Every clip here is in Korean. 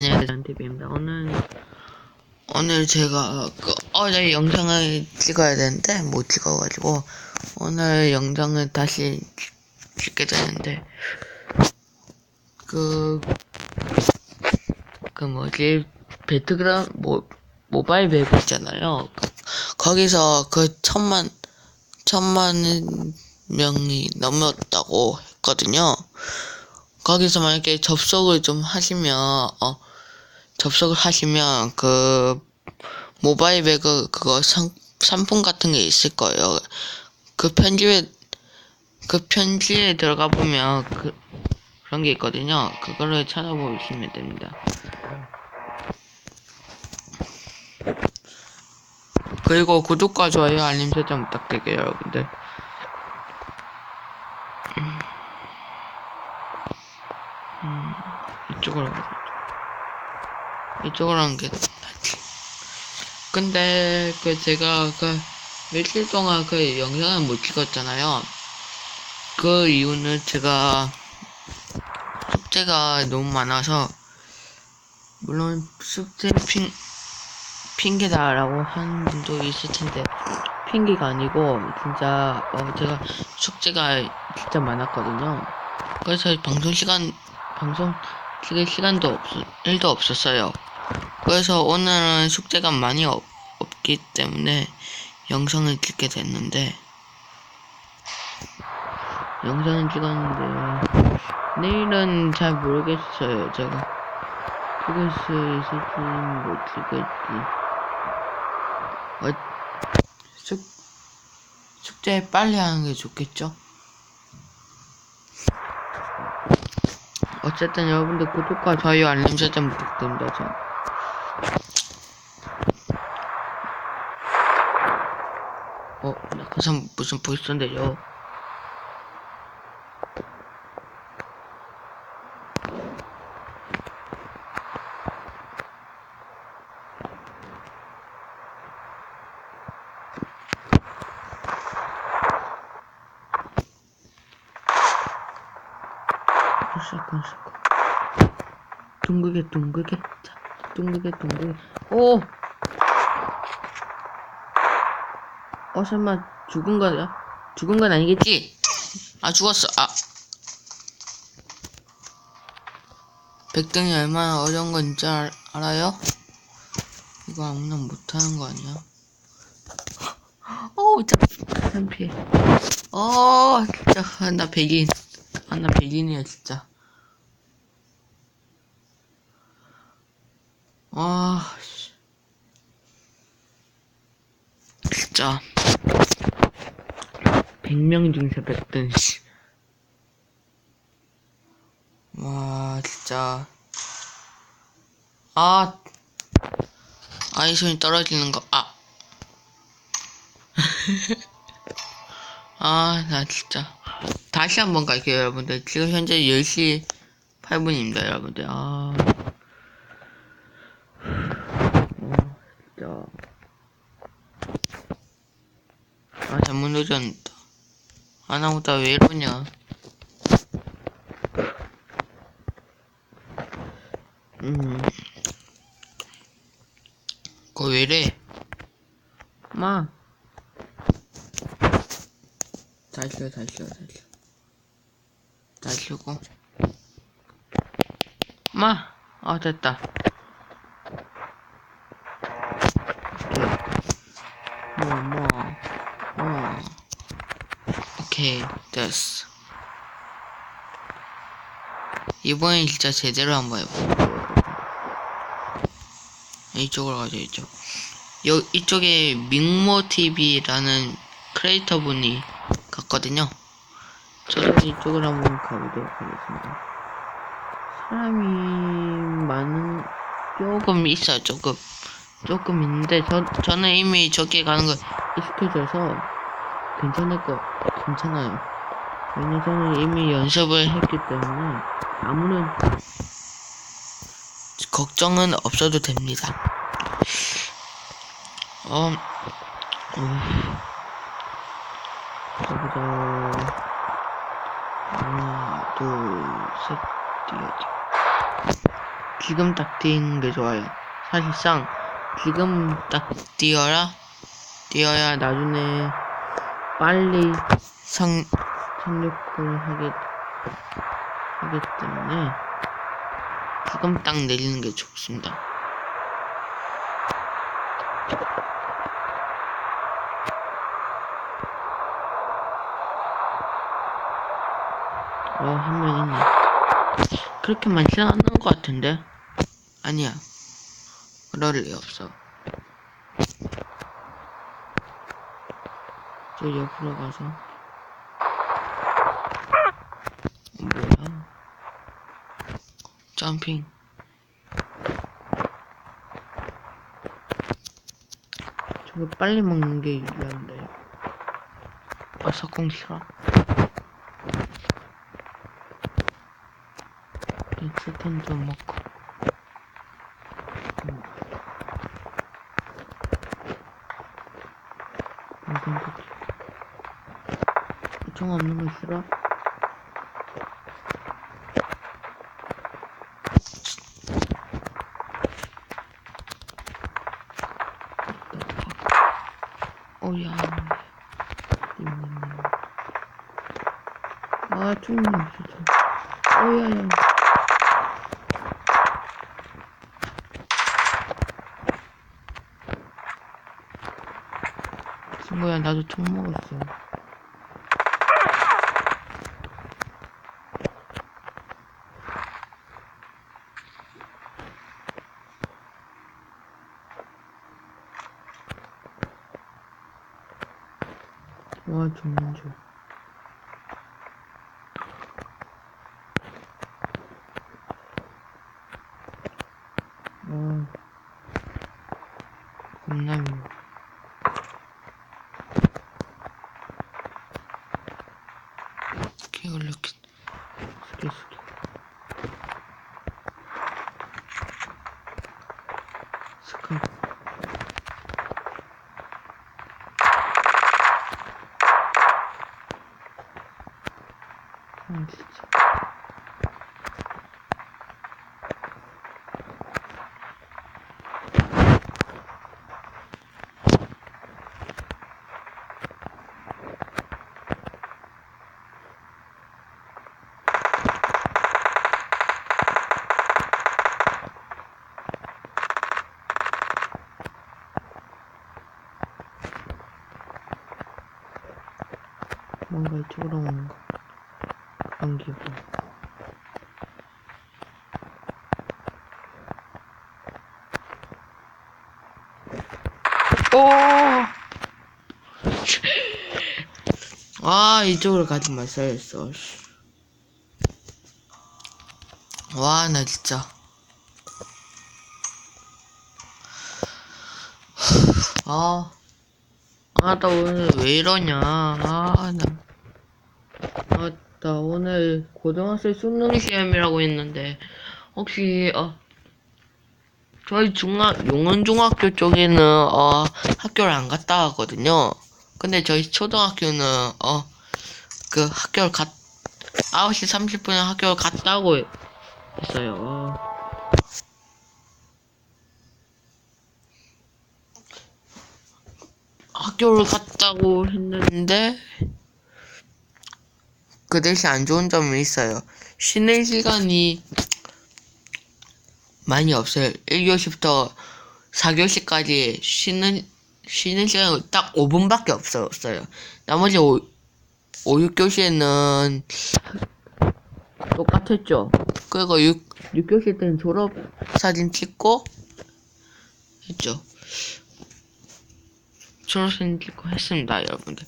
안녕하세요, TV입니다. 오늘, 오늘 제가 그 어제 영상을 찍어야 되는데 못 찍어가지고 오늘 영상을 다시 찍- 찍게 되는데 그, 그 뭐지, 배트그라, 모, 모바일 웹 있잖아요. 그- 거기서 그 천만, 천만 명이 넘었다고 했거든요. 거기서 만약에 접속을 좀 하시면, 어, 접속을 하시면, 그, 모바일 배그, 그거 상, 상품 같은 게 있을 거예요. 그 편집에, 그 편지에 들어가 보면, 그, 그런 게 있거든요. 그거를 찾아보시면 됩니다. 그리고 구독과 좋아요, 알림 설정 부탁드릴게요, 여러분들. 이쪽으로 가자. 하는 게. 근데 그 제가 그 며칠 동안 그 영상을 못 찍었잖아요. 그 이유는 제가 숙제가 너무 많아서 물론 숙제 핑 핑계다라고 하는 분도 있을 텐데 핑계가 아니고 진짜 어 제가 숙제가 진짜 많았거든요. 그래서 방송 시간 방송 시간도 없, 일도 없었어요. 그래서 오늘은 숙제가 많이 없, 없기 때문에 영상을 찍게 됐는데, 영상을 찍었는데, 내일은 잘 모르겠어요, 제가. 찍을 수 있을지, 못 찍을지. 어, 숙, 숙제 빨리 하는 게 좋겠죠? 어쨌든 여러분들 구독과 좋아요 알림 설정 부탁드립니다. 낙하산 무슨 보이스인데요? 둥글게 둥글게 자 둥글게 둥글게 오! 어 설마 죽은 거야? 죽은 건 아니겠지? 아 죽었어 아 백등이 얼마나 어려운 건지 알, 알아요? 이거 아무나 못하는 거 아니야? 어우 진짜 창피해 어 진짜 아, 나 백인 아 나 백인이야 진짜 아, 씨. 진짜. 100명 중에서 100등, 씨. 와, 진짜. 아. 아이 손이 떨어지는 거, 아. 아, 나 진짜. 다시 한번 갈게요, 여러분들. 지금 현재 10시 8분입니다, 여러분들. 아. 진짜. 아, 늦었다. 아, 나보다 왜 이러냐. 음. 그거 왜 이래? 마. 잘 쉬어, 잘 쉬어, 잘 쉬어. 잘 쉬고. 마. 아, 됐다. 오케이, 됐어. 이번엔 진짜 제대로 한번 해볼게요. 이쪽으로 가죠, 이쪽. 여, 이쪽에 밍모TV라는 크리에이터 분이 갔거든요. 저도 이쪽으로 한번 가보도록 하겠습니다. 사람이 많은, 조금 있어요, 조금. 조금 있는데 저 저는 이미 저기 가는 거 익숙해져서 괜찮을 거 괜찮아요. 왜냐 저는 이미 연습을 했기 때문에 아무런 걱정은 없어도 됩니다. 어, 음, 보자. 하나, 둘, 셋, 뛰어지. 지금 딱 뛰는 게 좋아요. 사실상 지금 딱 뛰어라 뛰어야 나중에 빨리 상 상륙을 하게 하기 때문에 지금 딱 내리는 게 좋습니다. 어, 한 명 있네. 그렇게 많지는 않은 것 같은데? 아니야. 그럴 리 없어. 저 옆으로 가서. 뭐야? 점핑. 저거 빨리 먹는 게 유리한데. 아, 석공 싫어. 스텐 좀 먹고. 음. 총 없는 거 싫어? 아, 총이 없어, 총. 오야야. 친구야, 나도 총 먹었어. 와, 죽는 줄. 와. 겁나 미워. 이걸 이렇게 숙여 숙여 스크 아 진짜 뭔가 이쪽으로 오는 거 기분 오! 아 이쪽으로 가지 말어야겠어 와 나 진짜 아 아, 나 오늘 왜 이러냐. 아, 나. 아, 나 오늘 고등학생 수능 시험이라고 했는데, 혹시, 어, 저희 중학, 용원중학교 쪽에는, 어, 학교를 안 갔다 하거든요. 근데 저희 초등학교는, 어, 그 학교를 갔, 9시 30분에 학교를 갔다 고 했어요. 어. 학교를 갔다고 했는데 그 대신 안 좋은 점이 있어요. 쉬는 시간이 많이 없어요. 1교시부터 4교시까지 쉬는 쉬는 시간이 딱 5분밖에 없었어요. 나머지 5, 5 6교시에는 똑같았죠. 그리고 6, 6교시 때는 졸업 사진 찍고 했죠. 졸업 사진 찍고 했습니다, 여러분들.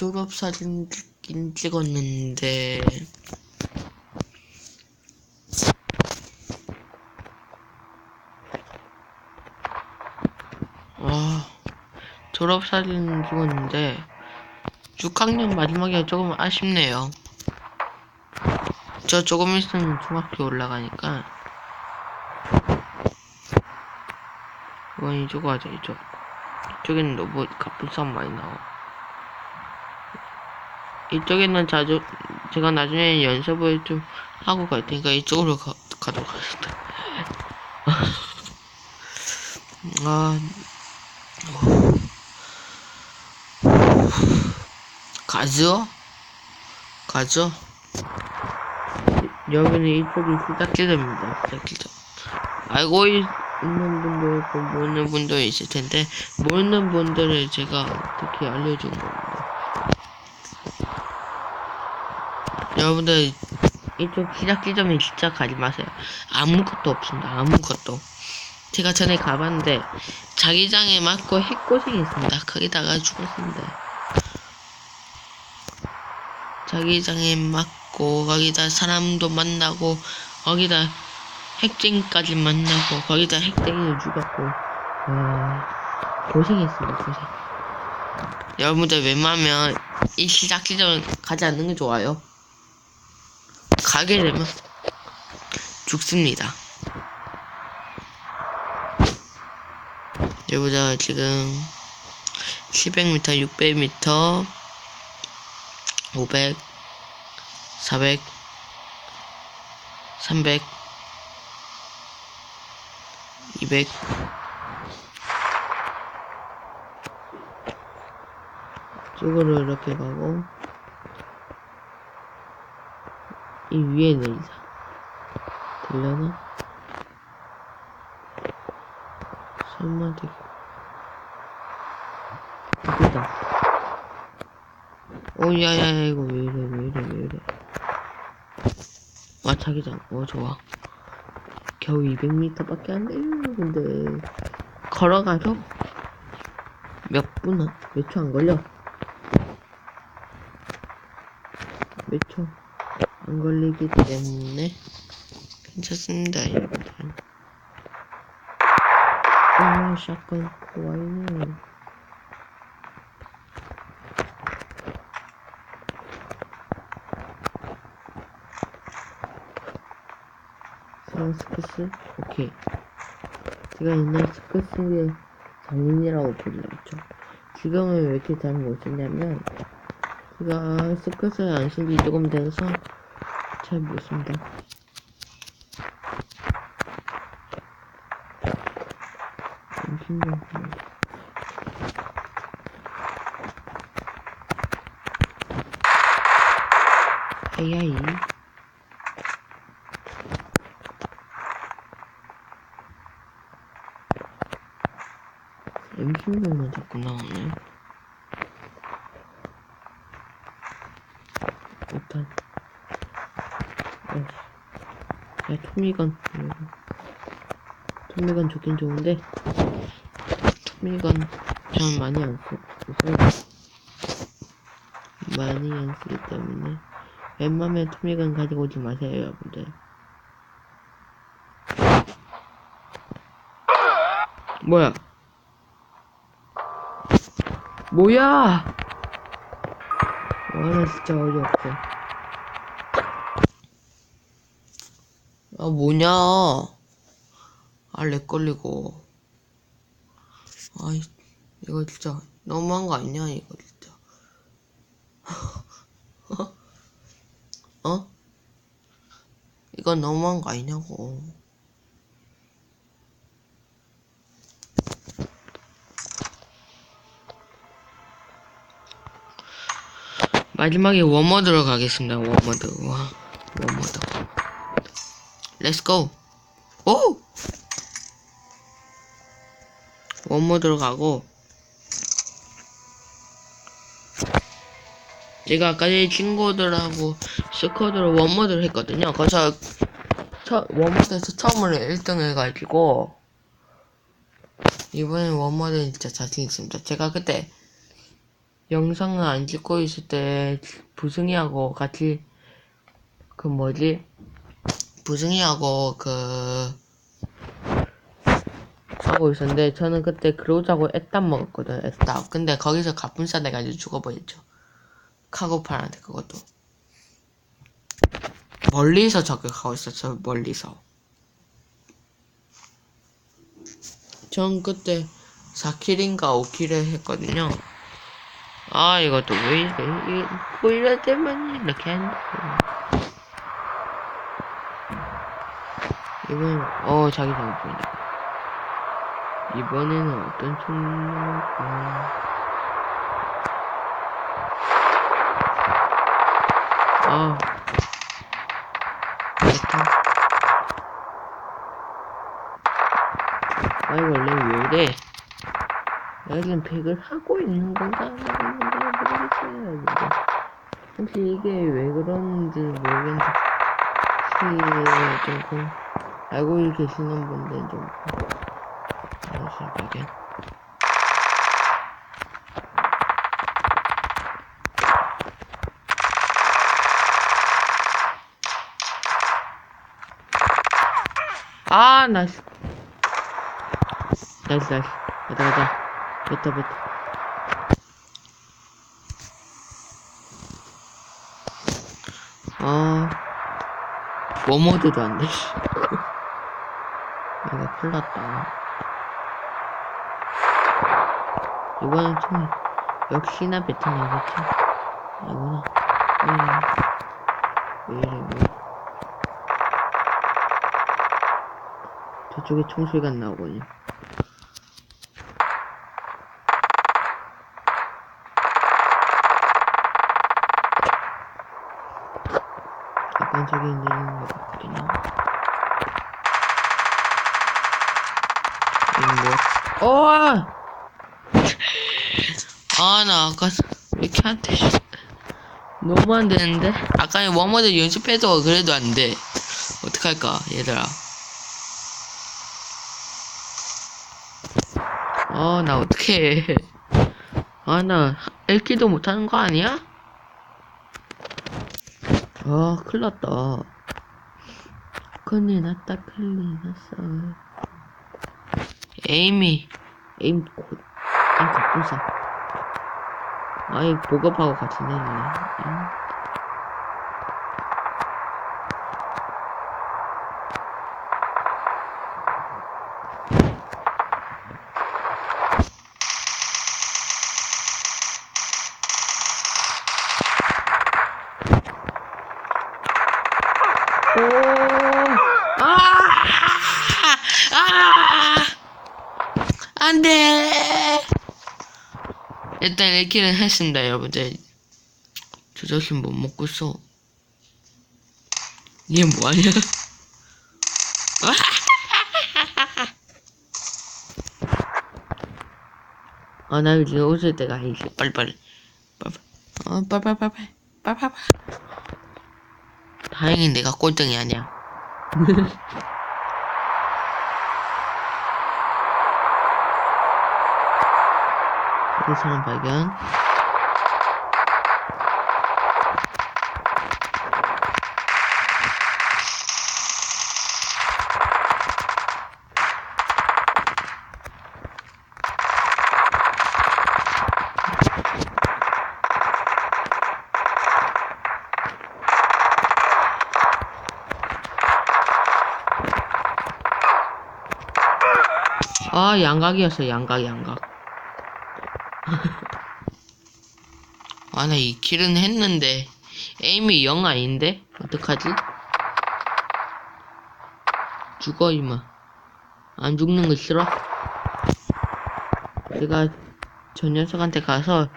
졸업사진 찍긴 찍었는데, 와, 졸업사진 찍었는데, 6학년 마지막에 조금 아쉽네요. 저 조금 있으면 중학교 올라가니까, 이건 이쪽 가자 이쪽. 이쪽에는 너무 갑분싸움 많이 나와 이쪽에는 자주 제가 나중에 연습을 좀 하고 갈 테니까 이쪽으로 가, 가도록 하겠습니다. 아, 가죠? 가죠? 여기는 이쪽이 시작지점입니다. 시작지점. 알고 있는 분도 있고 모르는 분도 있을 텐데 모르는 분들을 제가 어떻게 알려준 겁니다. 여러분들 이쪽 시작 지점에 진짜 가지 마세요. 아무것도 없습니다. 아무것도. 제가 전에 가봤는데 자기장에 맞고 핵고생했습니다. 거기다가 죽었습니다. 자기장에 맞고 거기다 사람도 만나고 거기다 핵쟁이까지 만나고 거기다 핵쟁이를 죽였고 와 고생했습니다. 고생. 여러분들 웬만하면 이 시작 지점 가지 않는 게 좋아요. 가게 되면 죽습니다. 여보자 지금 700m, 600m, 500, 400, 300, 200 쪽으로 이렇게 가고 이 위에 내리자 되려나? 설마 되게 여기다. 오 야 야 야 이거 왜 이래 왜 이래 왜 이래. 와 자기장. 어 좋아. 겨우 200m 밖에 안 돼요 근데. 걸어가서 몇 분, 몇 초 안 걸려? 몇 초 안 걸리기 때문에 괜찮습니다 여러분들 아 샷건 좋아요. 스스크스? 오케이. 제가 옛날 스크스의 장인이라고 불렸죠. 지금은 왜 이렇게 잘 못쓰냐면 제가 스크스를 안쓴지 조금 돼서 잘 못씁니다 잠시만요 AI M16만 자꾸 나오네. 일단, 야, 토미건. 토미건 좋긴 좋은데, 토미건 전 많이 안 써. 써요. 많이 안 쓰기 때문에, 웬만하면 토미건 가지고 오지 마세요, 여러분들. 뭐야? 뭐야? 와, 나 진짜 어이없어. 아, 뭐냐? 아, 렉 걸리고. 아이, 이거 진짜 너무한 거 아니냐, 이거 진짜. 어? 이건 너무한 거 아니냐고. 마지막에 워머드로 가겠습니다. 워머드. 와, 워머드. 렛츠고. 오! 워머드로 가고. 제가 아까 전에 친구들하고 스쿼드로 워머드를 했거든요. 거기서 처, 워머드에서 처음으로 1등 해가지고 이번엔 워머드는 진짜 자신 있습니다. 제가 그때 영상을 안 찍고 있을 때 부승이하고 같이 그 뭐지 부승이하고 그 하고 있었는데 저는 그때 그로자고 애땀 먹었거든 애땀 근데 거기서 가뿐싸 내가지고 죽어버렸죠. 카고팔한테 그것도. 멀리서 저격하고 있었죠 멀리서. 전 그때 4킬인가 5킬을 했거든요. 아, 이것도 왜 이래. 이- 뭐 이럴 때만 이렇게 하는 이번, 어, 자기 잘 보인다. 이번에는 어떤 총력가. 아. 됐다. 아이, 원래 왜 이래? 건가? 안 하고 있는 건가 모르겠어요. 근데 혹시 이게 왜 그런지 모르겠는데, 혹시 조금 알고 계시는 분들 좀 알려주시면 아, 나이스. 나이스, 나이스. 가자, 가자. 뱉어, 뱉어. 아, 워머드도 안 돼, 큰일 났다. 이번엔 총이, 역시나. 이거나. 왜 이래, 왜 이래, 왜 이래. 저쪽에 총소리가 안 나오거든요. 약간 저기 내리는 것 같거든요. 이거 뭐? 어! 아, 나 아까 왜 이렇게 안 돼? 너무 안 되는데? 아까 워머드 연습해도 그래도 안 돼. 어떡할까, 얘들아. 아, 나 어떡해. 아, 나 읽기도 못하는 거 아니야? 아, 큰일 났다. 큰일 났다, 큰일 났어. 에임이, 에임 곧, 에임 갑분싸. 아이, 보급하고 같이 내리네. 음. 오, 아, 아, 안 돼. 일단 1킬은 했습니다, 여러분들. 저 자식 못 먹고 있어. 얘 뭐하냐? 아, 나 이제 웃을 때가 아니지. 빨리빨리. 빨리빨리. 어, 빨리빨리 빨리. 빨리 빨리. 다행히 내가 꼴등이 아니야. 이 사람 발견. 아, 양각이었어, 양각, 양각. 아, 나이 킬은 했는데, 에임이 영 아닌데? 어떡하지? 죽어, 이마. 안 죽는 거 싫어? 제가 저 녀석한테 가서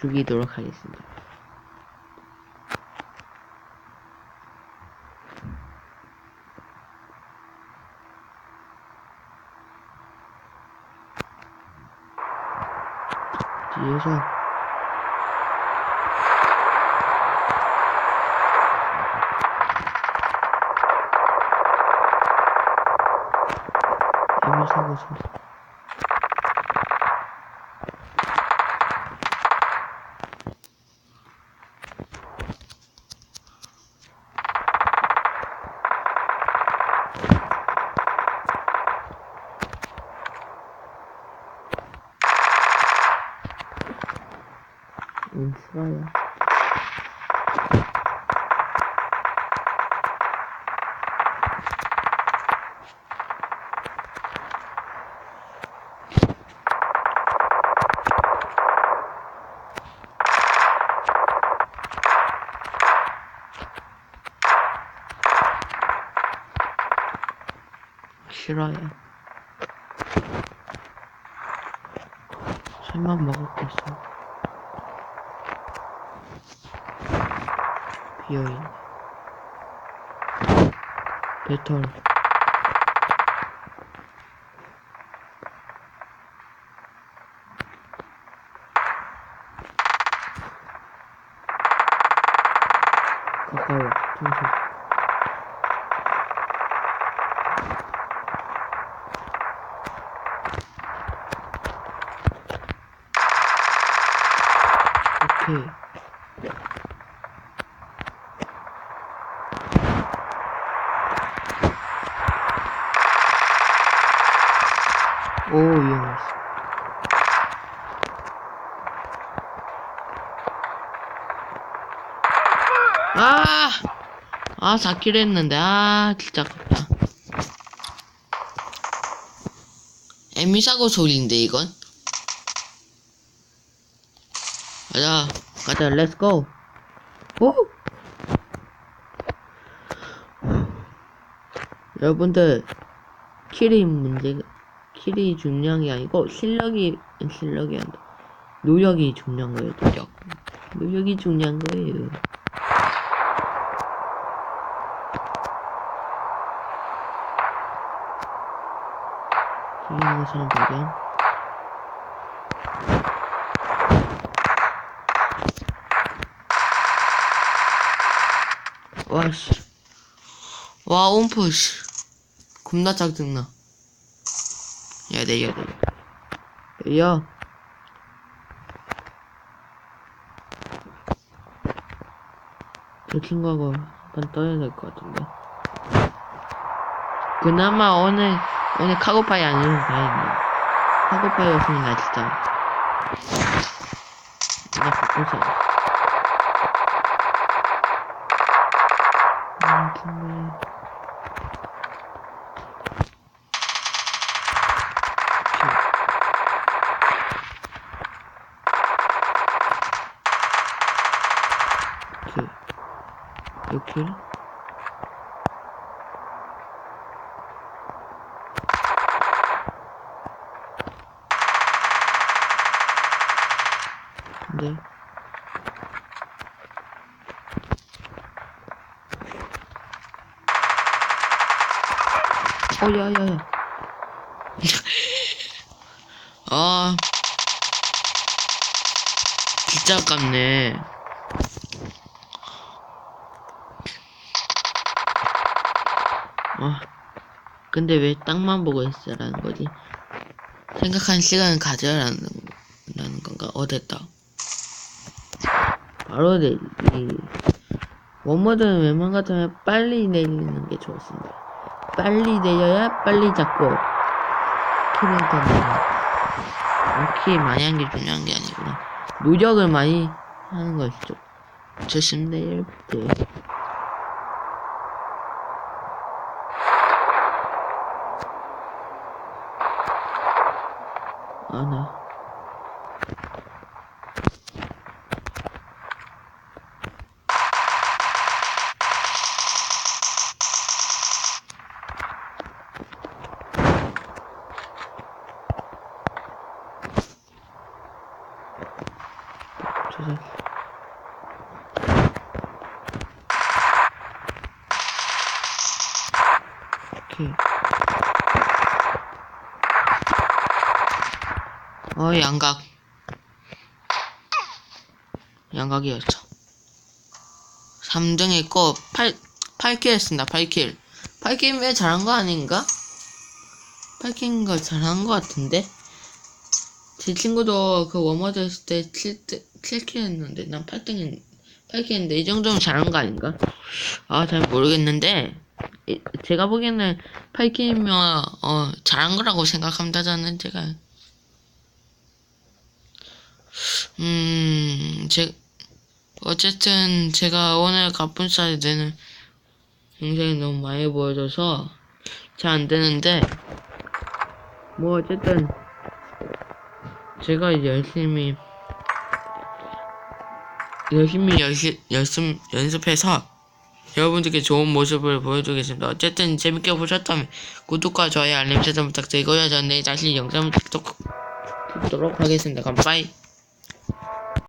죽이도록 하겠습니다. 뒤에서 응, 싫어요. 싫어요. 술만 먹을 게 있어. 있네. 배터리. 가까워. 청소. 오케이. 오, 위험했어. 아! 아, 4킬 했는데, 아, 진짜 아깝다. 에미사고 소리인데, 이건? 가자, 가자, 렛츠고! 오! 여러분들, 킬이 문제, 킬이 중요한 게 아니고, 실력이, 실력이 아니라, 노력이 중요한 거예요, 노력. 노력이 중요한 거예요. 중요한 것은 발견. 와씨. 와, 씨. 겁나 짜증나. 야, 내려, 내려. 내려. 저 친구하고 한번 떠야 될 것 같은데. 그나마 오늘, 오늘 카고파이 아니어서 다행이네. 카고파이였으면 나 진짜. 내가 바꿔서. 이렇게. 네. 어, 야, 야, 야. 아. 진짜 아깝네. 근데 왜 땅만 보고 있어라는 거지? 생각한 시간을 가져라는 라는 건가? 어, 됐다. 바로 내리. 원모드는 웬만 같으면 빨리 내리는 게 좋습니다. 빨리 내려야 빨리 잡고 키를 더 내려. 키 많이 한 게 중요한 게 아니구나. 노력을 많이 하는 것이 좀 좋습니다, 여러 분들. 어, 양각. 양각이었죠. 3등 했고, 8, 8킬 했습니다, 8킬. 8킬 왜 잘한 거 아닌가? 8킬인 걸 잘한 거 같은데? 제 친구도 그 워머드 했을 때 7, 7킬 했는데, 난 8등 했, 8킬 했는데, 이 정도면 잘한 거 아닌가? 아, 잘 모르겠는데, 이- 제가 보기에는 8킬이면, 어, 잘한 거라고 생각합니다, 저는 제가. 음, 제, 어쨌든 제가 오늘 갑분살이 되는 영상이 너무 많이 보여줘서 잘 안 되는데, 뭐 어쨌든 제가 열심히 열심히 열심, 열심 연습해서 여러분들께 좋은 모습을 보여주겠습니다. 어쨌든 재밌게 보셨다면 구독과 좋아요 알림 설정 부탁드리고요. 저는 내일 다시 영상 찍도록 하겠습니다. 그럼 빠이.